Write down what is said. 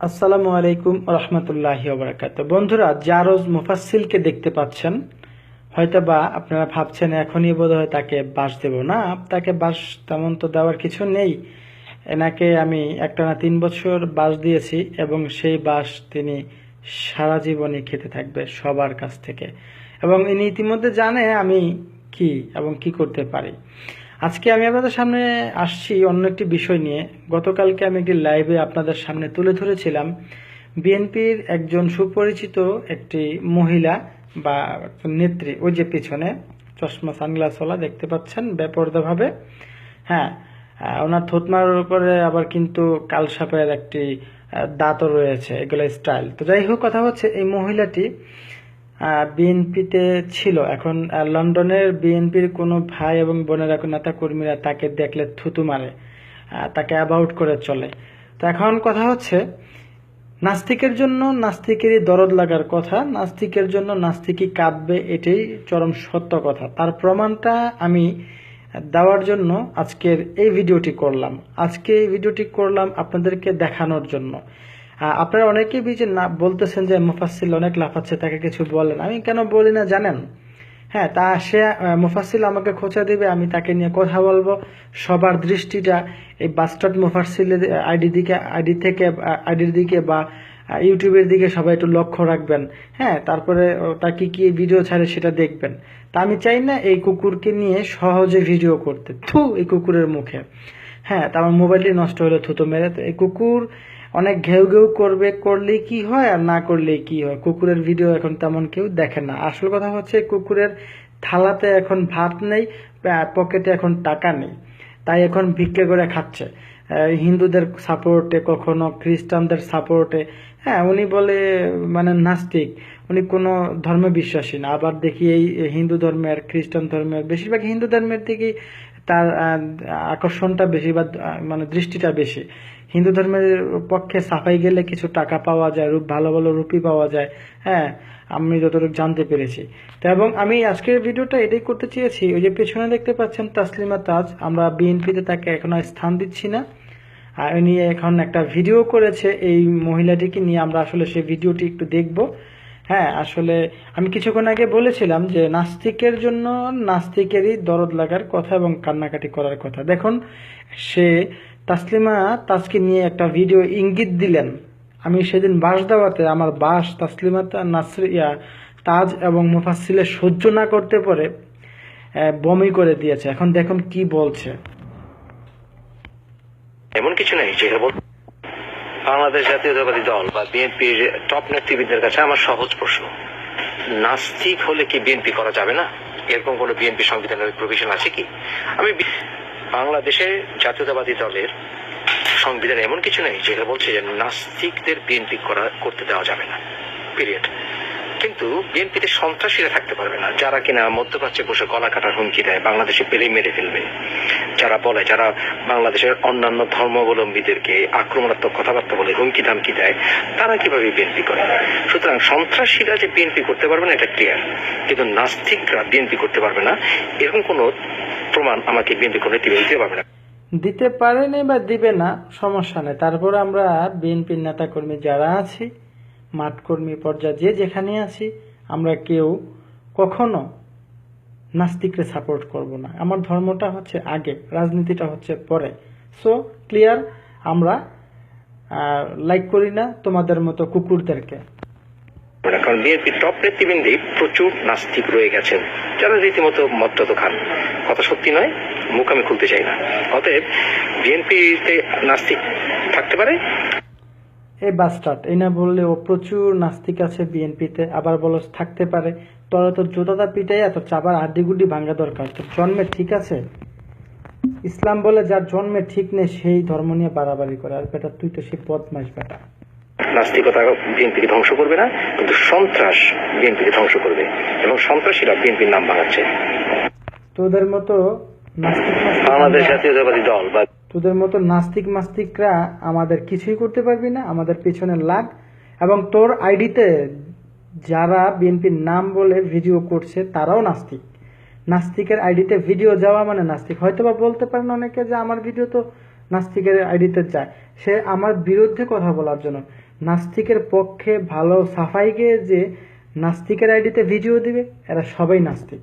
আসসালামু আলাইকুম রহমতুল্লাহ বারাকাত বন্ধুরা, জারোজ মুফাসিলকে দেখতে পাচ্ছেন। হয়তো বা আপনারা ভাবছেন, এখনই বোধ হয় তাকে বাস দেব। না, তাকে বাস তেমন তো দেওয়ার কিছু নেই। এনাকে আমি একটা না তিন বছর বাস দিয়েছি এবং সেই বাস তিনি সারা জীবনই খেতে থাকবে সবার কাছ থেকে। এবং ইনি ইতিমধ্যে জানে আমি কি এবং কি করতে পারি। আজকে আমি আপনাদের সামনে আসছি অন্য একটি বিষয় নিয়ে। গতকালকে আমি একটি লাইভে আপনাদের সামনে তুলে ধরেছিলাম। বিএনপির একজন সুপরিচিত একটি মহিলা বা নেত্রী, ওই যে পিছনে চশমা সানগ্লাসওয়ালা দেখতে পাচ্ছেন বেপরদাভাবে হ্যাঁ ওনার থোতমার উপরে আবার কিন্তু কালসাপের একটি দাঁতও রয়েছে এগুলো স্টাইল। তো যাই হোক, কথা হচ্ছে এই মহিলাটি বিএনপিতে ছিল। এখন লন্ডনের বিএনপির কোনো ভাই এবং বোনেরা নেতা কর্মীরা তাকে দেখলে থুতু মারে তাকে অ্যাবাউট করে চলে। তো এখন কথা হচ্ছে, নাস্তিকের জন্য নাস্তিকেরই দরদ লাগার কথা, নাস্তিকের জন্য নাস্তিকই কাঁদবে এটাই চরম সত্য কথা। তার প্রমাণটা আমি দেওয়ার জন্য আজকের এই ভিডিওটি করলাম। আজকে এই ভিডিওটি করলাম আপনাদেরকে দেখানোর জন্য। আপনারা অনেকেই বিচে না বলতেছেন যে মুফাসিল অনেক লাফাচ্ছে তাকে কিছু বলেন। আমি কেন বলি না জানেন? হ্যাঁ তা সে মুফাসিল আমাকে খোঁচা দিবে আমি তাকে নিয়ে কথা বলব। সবার দৃষ্টিটা এই বাস্টার্ড মুফাসিলের আইডি দিকে আইডি থেকে আইডির দিকে বা ইউটিউবের দিকে সবাই একটু লক্ষ্য রাখবেন। হ্যাঁ তারপরে ও, তা কি কি ভিডিও ছাড়ে সেটা দেখবেন। তা আমি চাই না এই কুকুরকে নিয়ে সহজে ভিডিও করতে। থু এই কুকুরের মুখে। হ্যাঁ তা আমার মোবাইলটি নষ্ট হলে থুতো মেরে। তো এই কুকুর অনেক ঘেউ ঘেউ করবে, করলেই কি হয় আর না করলেই কি হয়? কুকুরের ভিডিও এখন তেমন কেউ দেখে না। আসল কথা হচ্ছে কুকুরের থালাতে এখন ভাত নেই পকেটে এখন টাকা নেই। তাই এখন ভিক্ষে করে খাচ্ছে। হিন্দুদের সাপোর্টে কখনো খ্রিস্টানদের সাপোর্টে হ্যাঁ উনি বলে মানে নাস্তিক। উনি কোনো ধর্মে বিশ্বাসী না। আবার দেখি এই হিন্দু ধর্মের খ্রিস্টান ধর্মের বেশিরভাগ হিন্দু ধর্মের দিকেই তার আকর্ষণটা বেশি বা মানে দৃষ্টিটা বেশি। হিন্দু ধর্মের পক্ষে সাফাই গেলে কিছু টাকা পাওয়া যায়, রূপ, ভালো ভালো রূপই পাওয়া যায়। হ্যাঁ আমি যতটুকু জানতে পেরেছি। তো এবং আমি আজকের ভিডিওটা এটাই করতে চেয়েছি, ওই যে পেছনে দেখতে পাচ্ছেন তাসলিমা তাজ, আমরা বিএনপিতে তাকে এখন আর স্থান দিচ্ছি না। আর উনি এখন একটা ভিডিও করেছে, এই মহিলাটিকে নিয়ে আমরা আসলে সেই ভিডিওটি একটু দেখব। হ্যাঁ আসলে আমি কিছুক্ষণ আগে বলেছিলাম যে নাস্তিকের জন্য নাস্তিকেরই দরদ লাগার কথা এবং কান্নাকাটি করার কথা। দেখুন, সে তাসলিমা তাজকে নিয়ে একটা ভিডিও ইঙ্গিত দিলেন। আমি সেদিন বাস দেওয়াতে আমার বাস তাসলিমা নাসরিয়া তাজ এবং মুফাসিলে সহ্য না করতে পারে বমি করে দিয়েছে। এখন দেখুন কি বলছে। এমন কিছু নেই যে কেবল বাংলাদেশ জাতীয়তাবাদী দল বা বিএনপির টপ নেতৃবৃন্দের কাছে আমার সহজ প্রশ্ন। নাস্তিক হলে কি বিএনপি করা যাবে না? এরকম কোন বিএনপি সংবিধানের প্রভিশন আছে কি? আমি বাংলাদেশের জাতীয়তাবাদী দলের সংবিধানে এমন কিছু নেই যেটা বলছে যে নাস্তিকদের বিএনপি করা করতে দেওয়া যাবে না পিরিয়ড কিন্তু বিএনপিতে সন্ত্রাসীরা থাকতে পারবে না। যারা কিনা মধ্যপ্রাচ্যে বসে গলা কাটার হুমকি দেয়, বাংলাদেশে পেলেই মেরে ফেলবে। যারা বলে, যারা বাংলাদেশের অন্যান্য ধর্মাবলম্বীদেরকে আক্রমণাত্মক কথাবার্তা বলে হুমকি ধামকি দেয়, তারা কীভাবে বিএনপি করে? সুতরাং সন্ত্রাসীরা যে বিএনপি করতে পারবে না, এটা ক্লিয়ার কিন্তু নাস্তিকরা বিএনপি করতে পারবে না, এরকম কোন প্রমাণ আমাকে বিএনপি করে দিতে পারবে না। দিতে পারেনি বা দিবে না, সমস্যা নেই। তারপর আমরা বিএনপির নেতাকর্মী যারা আছি মাঠ কর্মী পর্যায়ে যে যেখানে আছি, আমরা কেউ কখনো নাস্তিকরে সাপোর্ট করব না। আমার ধর্মটা হচ্ছে আগে, রাজনীতিটা হচ্ছে পরে। সো ক্লিয়ার আমরা লাইক করি না তোমাদের মতো কুকুরদেরকে। কারণ বিএনপি টপ নেতৃবৃন্দে প্রচুর নাস্তিক রয়ে গেছেন। যারা রীতিমতো মদ্যত খান। কথা সত্যি নয়, মুখ আমি খুলতে চাই না। অতএব বিএনপিতে নাস্তিক থাকতে পারে? এই বাস্টার্ড এই না বললে ও প্রচুর নাস্তিক আছে বিএনপিতে আবার বলো থাকতে পারে। তোরা তো জোতাটা পিটাই এত চাবার হাড্ডিগুড্ডি ভাঙা দরকার। তোর জন্মে ঠিক আছে? ইসলাম বলে যার জন্মে ঠিক নেই সেই ধর্ম নিয়ে বাড়াবাড়ি করে। আর বেটা তুই তো সেই বদমাস বেটা। নাস্তিকতা বিএনপিকে ধ্বংস করবে না কিন্তু সন্ত্রাস বিএনপিকে ধ্বংস করবে। এবং সন্ত্রাসীরা বিএনপির নাম ভাঙাচ্ছে। তোদের মতো নাস্তিক আমরা- জাতীয়তাবাদী দল বা তোদের মতো নাস্তিক মাস্তিকরা আমাদের কিছুই করতে পারবি না, আমাদের পেছনে লাগ। এবং তোর আইডিতে যারা বিএনপির নাম বলে ভিডিও করছে, তারাও নাস্তিক। নাস্তিকের আইডিতে ভিডিও যাওয়া মানে নাস্তিক। হয়তো বা বলতে পারেন অনেকে যে আমার ভিডিও তো নাস্তিকের আইডিতে যায়। সে আমার বিরুদ্ধে কথা বলার জন্য। নাস্তিকের পক্ষে ভালো সাফাই গিয়ে যে নাস্তিকের আইডিতে ভিডিও দিবে, এরা সবাই নাস্তিক।